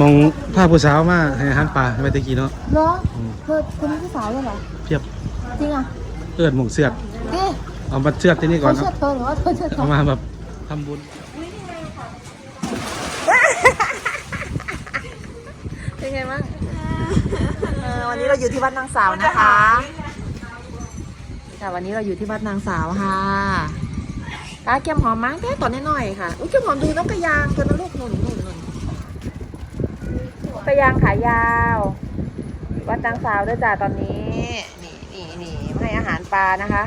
มองภาพผู้สาวมาให้อาหารปลาไปตะกี้เนาะเหรออืมเธอคนนี้พี่สาวเลยเหรอเพียบจริงอะเอิดหมองเสือดเอ๊ะเอามาเชือดที่นี่ก่อเขานเชื่อเนาะเธอหรือว่าเธอเชื่อเอาเขามาแบบทำบุญเป็นไงบ้างเออวันนี้เราอยู่ที่วัดนางสาวนะคะค่ะวันนี้เราอยู่ที่วัดนางสาวค่ะตาเกียมหอมมั้งแค่ตอนน้อยๆค่ะอุ้ยเกียมหอมดูนกกระยางตัวนั้นลูกหนุนหนุน กกระยางขายาว วัดนางสาวด้วยจ้าตอนนี้ นี่นี่นี่ให้อาหารปลานะคะ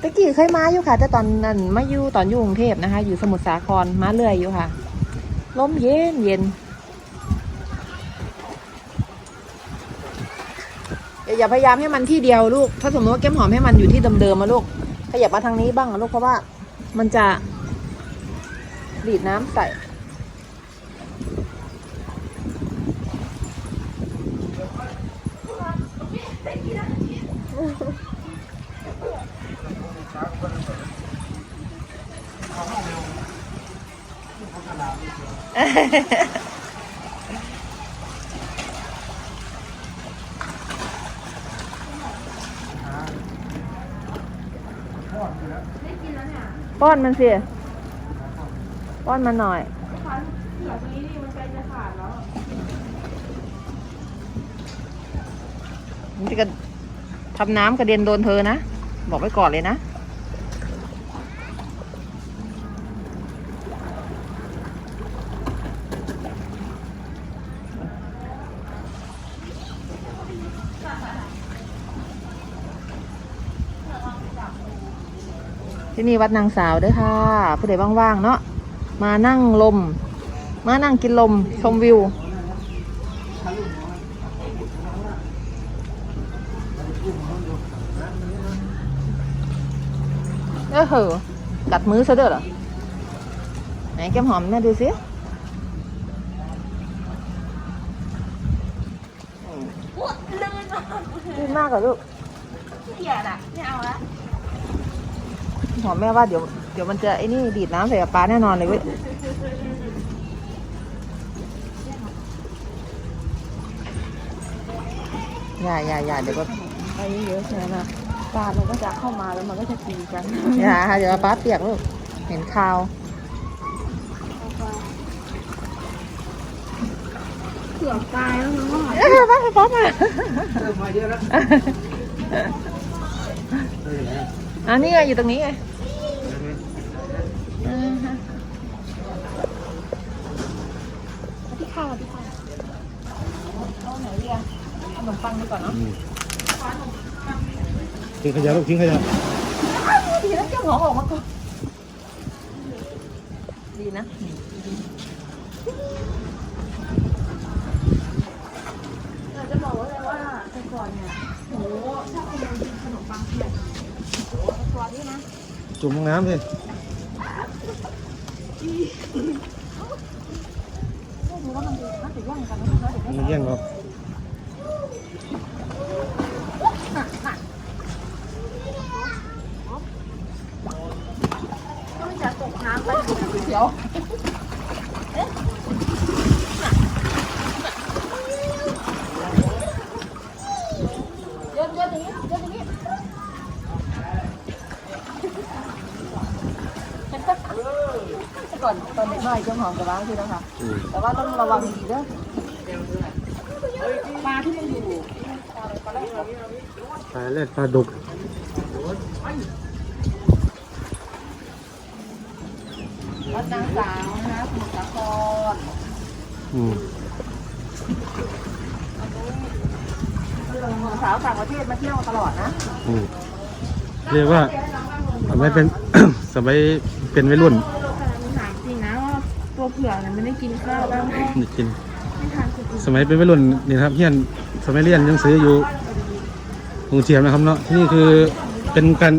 ตะกี้เคยมาอยู่ค่ะ แต่ตอนนั้นมาอยู่ตอนอยู่กรุงเทพนะคะ อยู่สมุทรสาครมาเรื่อยอยู่ค่ะลมเย็นเย็นอย่าพยายามให้มันที่เดียวลูก ถ้าสมมติว่าแก้มหอมให้มันอยู่ที่เดิมๆมาลูกขยับมาทางนี้บ้างลูกเพราะว่ามันจะดีดน้ำใส่ ป้อนมันสิ ป้อนมันหน่อยมันจะกระทำน้ำกระเด็นโดนเธอนะ บอกไว้ก่อนเลยนะ ที่นี่วัดนางสาวด้วยค่ะผู้ใดว่างๆเนาะมานั่งลม มานั่งกินลมชมวิว เออเหอกัดมือซะเด้อเหรอไหนแก้มหอมน่าดูสิอืมลื่น มากเหรอลูกเกลียดอะไม่เอาละหอมแม่ว่าเดี๋ยวเดี๋ยวมันจะไอ้นี่ดีดน้ำใส่กับปลาแน่นอนเลยเว้ยอย่าอย่าอย่าเดี๋ยวก็ไปเยอะๆใช่ไหมปลามันก็จะเข้ามาแล้วมันก็จะตีกันอย่าค่ะเดี๋ยวปลาเปียกลูกเห็นคาว กือบตายแล้วมั้งเอ้ยปลาปลามาอันนี้ไงอยู่ตรงนี้ไงอ่าฮะที่ข้าวที่ข้าวเอาไหนดีอะขนมปังดีกว่าเนาะอืมทิ้งขยะลูกทิ้งขยะดีนะเจ้าหอออกมาก่อนดีนะ เราจะบอกไว้เลยว่า แต่ก่อนเนี่ยโหชอบกินขนมปังเผ็ดตัวนี้นะจุ่มลงน้ำสิไม่รู้ว่ามันจะน่าจะย่างกันนะเดี๋ยวมันแย่งเราต้องจะตกน้ำไปอยู่เดี๋ยวโยนโยนอย่างนี้โยนอย่างนี้ ก่อนตอนเด็กน้อยเจ้าหอมจะล้างทีแล้วค่ะอืมแต่ว่าต้องระวังดีๆเด้อปลาที่มันอยู่ปลาเล็ดปลาดุกวัดนางสาวนะคะสมุทรสาครอืมสาวต่างประเทศมาเที่ยวตลอดนะอืมเรียกว่าสมัยเป็นสมัย เป็นวัยรุ่นถามจริงนะว่าตัวเผือกเนี่ยมันได้กินข้าวบ้างไหมนี่กิน ไม่ทานคนอื่นสมัยเป็นวัยรุ่นนี่นะครับเฮียนสมัยเรียนยังซื้ออยู่กรุงเทพนะครับเนาะที่นี่คือเป็นการ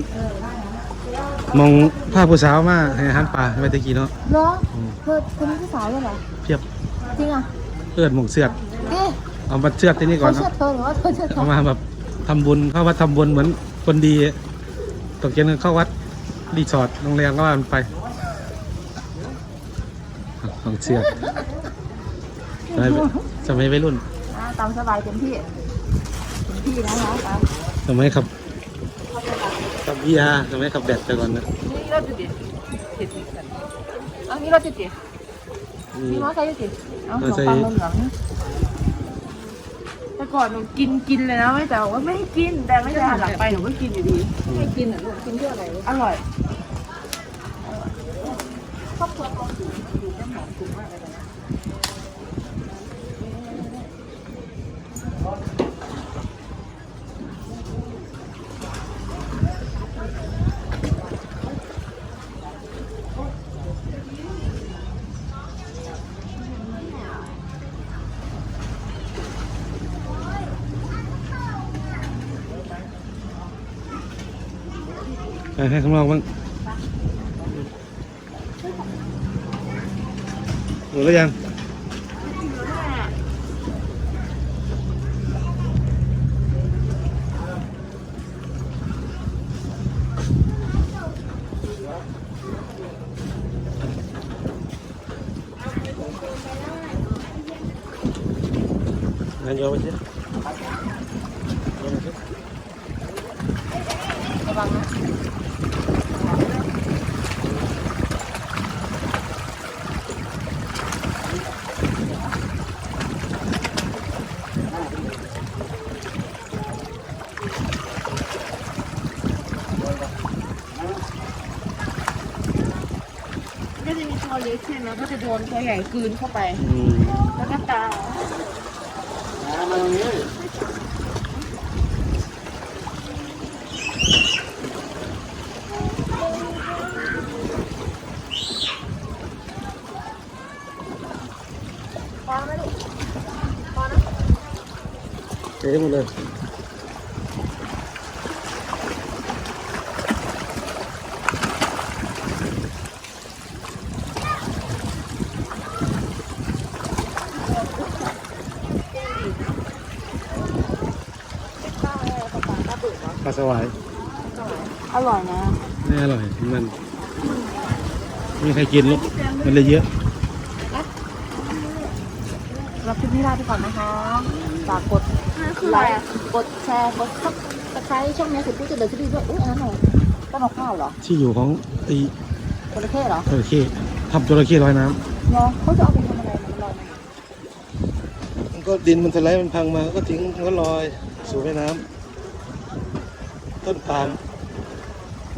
มองภาพผู้สาวมาให้อาหารปลาไปตะกี้เนาะเหรออืมเธอคนนี้พี่สาวเลยเหรอเพียบจริงอะเอิดหมองเสือดเอ๊ะเอามาเชือดที่นี่ก่อเขานเชื่อเนาะเธอหรือว่าเธอเชื่อเอาเขามาแบบทำบุญเข้าวัดทำบุญเหมือนคนดีตกเย็นเข้าวัด รีสอร์ทโรงแรมก็ว่ามันไปของเสือกสมัยสมัยวัยรุ่นอ่าตามสบายเต็มที่เต็มที่นะคะตามสมัยขับขับวีอาสมัยขับแดดไปก่อนนะนี่เราจะดิอันนี้เราจะดิอืมีมมอไซค์จะดิเอาขมนอมไซค์ปังเหลืองแต่ก่อนหนูกินกินเลยนะไม่แต่ว่าไม่ให้กินแต่ไม่ได้หันหลังไปหนูก็กินอยู่ดีให้กินอะลูกกินเพื่ออะไรอร่อยไป ให้ข้างนอกบ้าง หมดแล้วยังงั้นโยนไปสิระ เอาเล็กขึ้นแล้วก็จะโดนตัวใหญ่กลืนเข้าไปแล้วก็ตายมาตรงนี้พอไหมลูกตอนะเจ๊หมดเลย ปลาสวายอร่อยนะนี่อร่อยมันไม่มีใครกินหรอกมันเลยเยอะรับคลิปนี้ลาไปก่อนนะคะฝากกดคือไลอะไรค์กดแชร์กดซับสไครต์ช่องนี้คุณผู้จะเดินคลิปด้วยอุ้ยอันนั้นเหรอต้นมะพร้าวเหรอที่อยู่ของไอ้จระเข้เหรอจระเข้ทำจระเข้ลอยน้เนาะเขาจะเอาไปทำอะไรมันลอยมาำมันก็ดินมันสไลด์มันพังมาก็ทิ้งมันก็ลอยสู่แม่น้ำ ต้นปาล์ม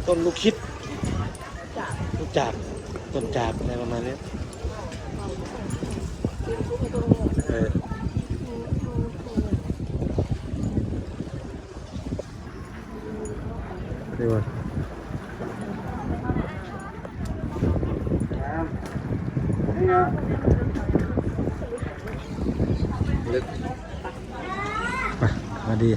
ต้นลูกคิด ลูกจากต้นจากอะไรประมาณนี้เออเดี๋ยวก่อนลึกไปมาดี